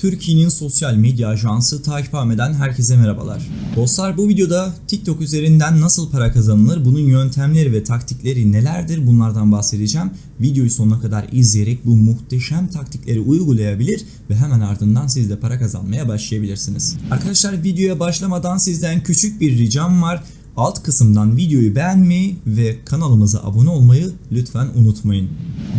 Türkiye'nin sosyal medya ajansı takip Ahmet'den herkese merhabalar. Dostlar bu videoda TikTok üzerinden nasıl para kazanılır, bunun yöntemleri ve taktikleri nelerdir bunlardan bahsedeceğim. Videoyu sonuna kadar izleyerek bu muhteşem taktikleri uygulayabilir ve hemen ardından siz de para kazanmaya başlayabilirsiniz. Arkadaşlar videoya başlamadan sizden küçük bir ricam var. Alt kısımdan videoyu beğenmeyi ve kanalımıza abone olmayı lütfen unutmayın.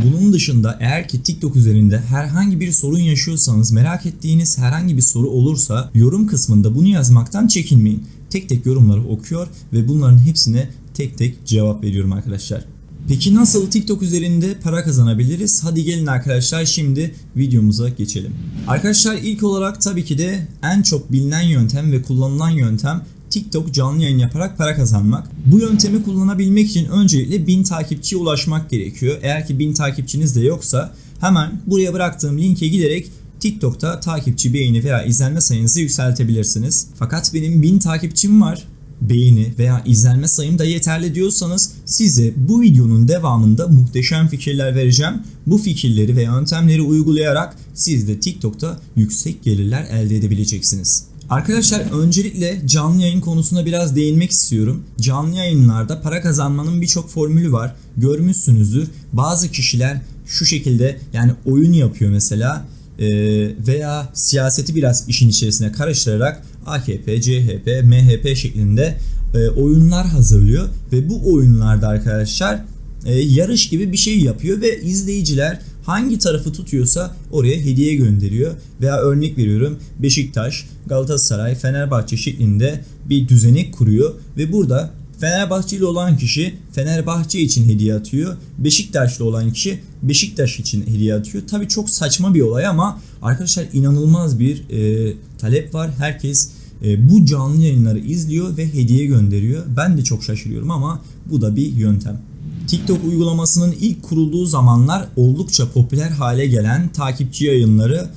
Bunun dışında eğer ki TikTok üzerinde herhangi bir sorun yaşıyorsanız merak ettiğiniz herhangi bir soru olursa yorum kısmında bunu yazmaktan çekinmeyin. Tek tek yorumları okuyor ve bunların hepsine tek tek cevap veriyorum arkadaşlar. Peki nasıl TikTok üzerinde para kazanabiliriz? Hadi gelin arkadaşlar şimdi videomuza geçelim. Arkadaşlar ilk olarak tabii ki de en çok bilinen yöntem ve kullanılan yöntem TikTok canlı yayın yaparak para kazanmak. Bu yöntemi kullanabilmek için öncelikle 1000 takipçiye ulaşmak gerekiyor. Eğer ki 1000 takipçiniz de yoksa hemen buraya bıraktığım linke giderek TikTok'ta takipçi, beğeni veya izlenme sayınızı yükseltebilirsiniz. Fakat benim 1000 takipçim var beğeni veya izlenme sayım da yeterli diyorsanız size bu videonun devamında muhteşem fikirler vereceğim. Bu fikirleri ve yöntemleri uygulayarak siz de TikTok'ta yüksek gelirler elde edebileceksiniz. Arkadaşlar öncelikle canlı yayın konusuna biraz değinmek istiyorum. Canlı yayınlarda para kazanmanın birçok formülü var. Görmüşsünüzdür. Bazı kişiler şu şekilde yani oyun yapıyor mesela veya siyaseti biraz işin içerisine karıştırarak AKP, CHP, MHP şeklinde oyunlar hazırlıyor ve bu oyunlarda arkadaşlar yarış gibi bir şey yapıyor ve izleyiciler hangi tarafı tutuyorsa oraya hediye gönderiyor. Veya örnek veriyorum Beşiktaş, Galatasaray, Fenerbahçe şeklinde bir düzenek kuruyor ve burada Fenerbahçeli olan kişi Fenerbahçe için hediye atıyor. Beşiktaşlı olan kişi Beşiktaş için hediye atıyor. Tabi çok saçma bir olay ama arkadaşlar inanılmaz bir e, talep var. Herkes e, bu canlı yayınları izliyor ve hediye gönderiyor. Ben de çok şaşırıyorum ama bu da bir yöntem. TikTok uygulamasının ilk kurulduğu zamanlar oldukça popüler hale gelen takipçi yayınları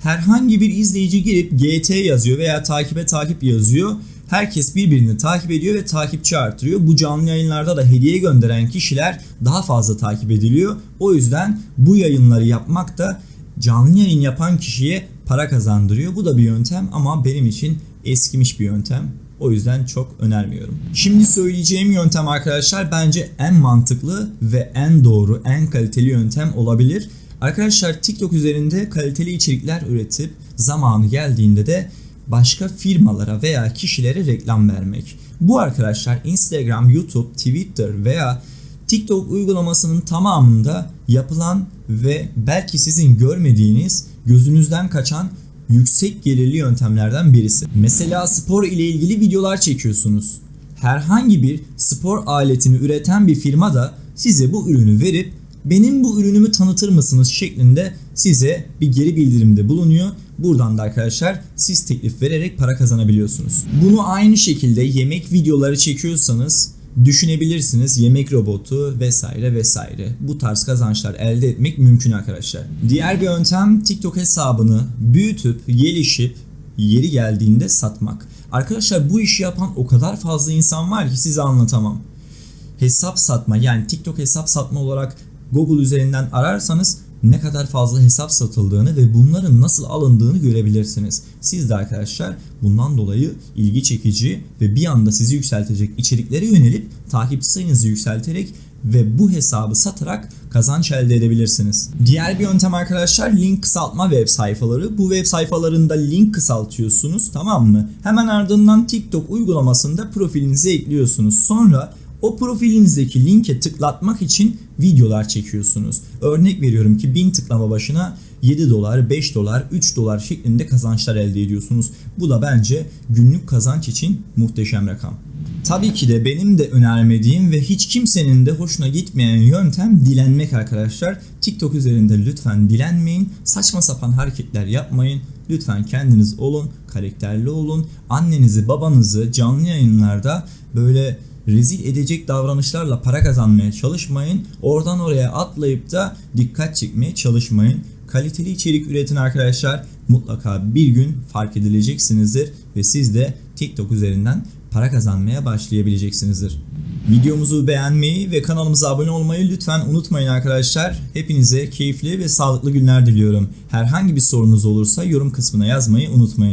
herhangi bir izleyici girip GT yazıyor veya takibe takip yazıyor. Herkes birbirini takip ediyor ve takipçi artırıyor. Bu canlı yayınlarda da hediye gönderen kişiler daha fazla takip ediliyor. O yüzden bu yayınları yapmak da canlı yayın yapan kişiye para kazandırıyor. Bu da bir yöntem ama benim için eskimiş bir yöntem. O yüzden çok önermiyorum. Şimdi söyleyeceğim yöntem arkadaşlar bence en mantıklı ve en doğru, en kaliteli yöntem olabilir. Arkadaşlar TikTok üzerinde kaliteli içerikler üretip zamanı geldiğinde de başka firmalara veya kişilere reklam vermek. Bu arkadaşlar Instagram, YouTube, Twitter veya TikTok uygulamasının tamamında yapılan ve belki sizin görmediğiniz, gözünüzden kaçan yüksek gelirli yöntemlerden birisi. Mesela spor ile ilgili videolar çekiyorsunuz. Herhangi bir spor aletini üreten bir firma da size bu ürünü verip benim bu ürünümü tanıtır mısınız şeklinde size bir geri bildirimde bulunuyor. Buradan da arkadaşlar siz teklif vererek para kazanabiliyorsunuz. Bunu aynı şekilde yemek videoları çekiyorsanız düşünebilirsiniz yemek robotu vesaire vesaire. Bu tarz kazançlar elde etmek mümkün arkadaşlar. Diğer bir yöntem TikTok hesabını büyütüp gelişip yeri geldiğinde satmak. Arkadaşlar bu işi yapan o kadar fazla insan var ki size anlatamam. Hesap satma yani TikTok hesap satma olarak Google üzerinden ararsanız ne kadar fazla hesap satıldığını ve bunların nasıl alındığını görebilirsiniz. Siz de arkadaşlar bundan dolayı ilgi çekici ve bir anda sizi yükseltecek içeriklere yönelip takipçi sayınızı yükselterek ve bu hesabı satarak kazanç elde edebilirsiniz. Diğer bir yöntem arkadaşlar link kısaltma web sayfaları. Bu web sayfalarında link kısaltıyorsunuz tamam mı? Hemen ardından TikTok uygulamasında profilinize ekliyorsunuz. Sonra o profilinizdeki linke tıklatmak için videolar çekiyorsunuz. Örnek veriyorum ki 1000 tıklama başına 7 dolar, 5 dolar, 3 dolar şeklinde kazançlar elde ediyorsunuz. Bu da bence günlük kazanç için muhteşem rakam. Tabii ki de benim de önermediğim ve hiç kimsenin de hoşuna gitmeyen yöntem dilenmek arkadaşlar. TikTok üzerinde lütfen dilenmeyin. Saçma sapan hareketler yapmayın. Lütfen kendiniz olun, karakterli olun. Annenizi, babanızı canlı yayınlarda böyle rezil edecek davranışlarla para kazanmaya çalışmayın. Oradan oraya atlayıp da dikkat çekmeye çalışmayın. Kaliteli içerik üretin arkadaşlar. Mutlaka bir gün fark edileceksinizdir ve siz de TikTok üzerinden para kazanmaya başlayabileceksinizdir. Videomuzu beğenmeyi ve kanalımıza abone olmayı lütfen unutmayın arkadaşlar. Hepinize keyifli ve sağlıklı günler diliyorum. Herhangi bir sorunuz olursa yorum kısmına yazmayı unutmayın.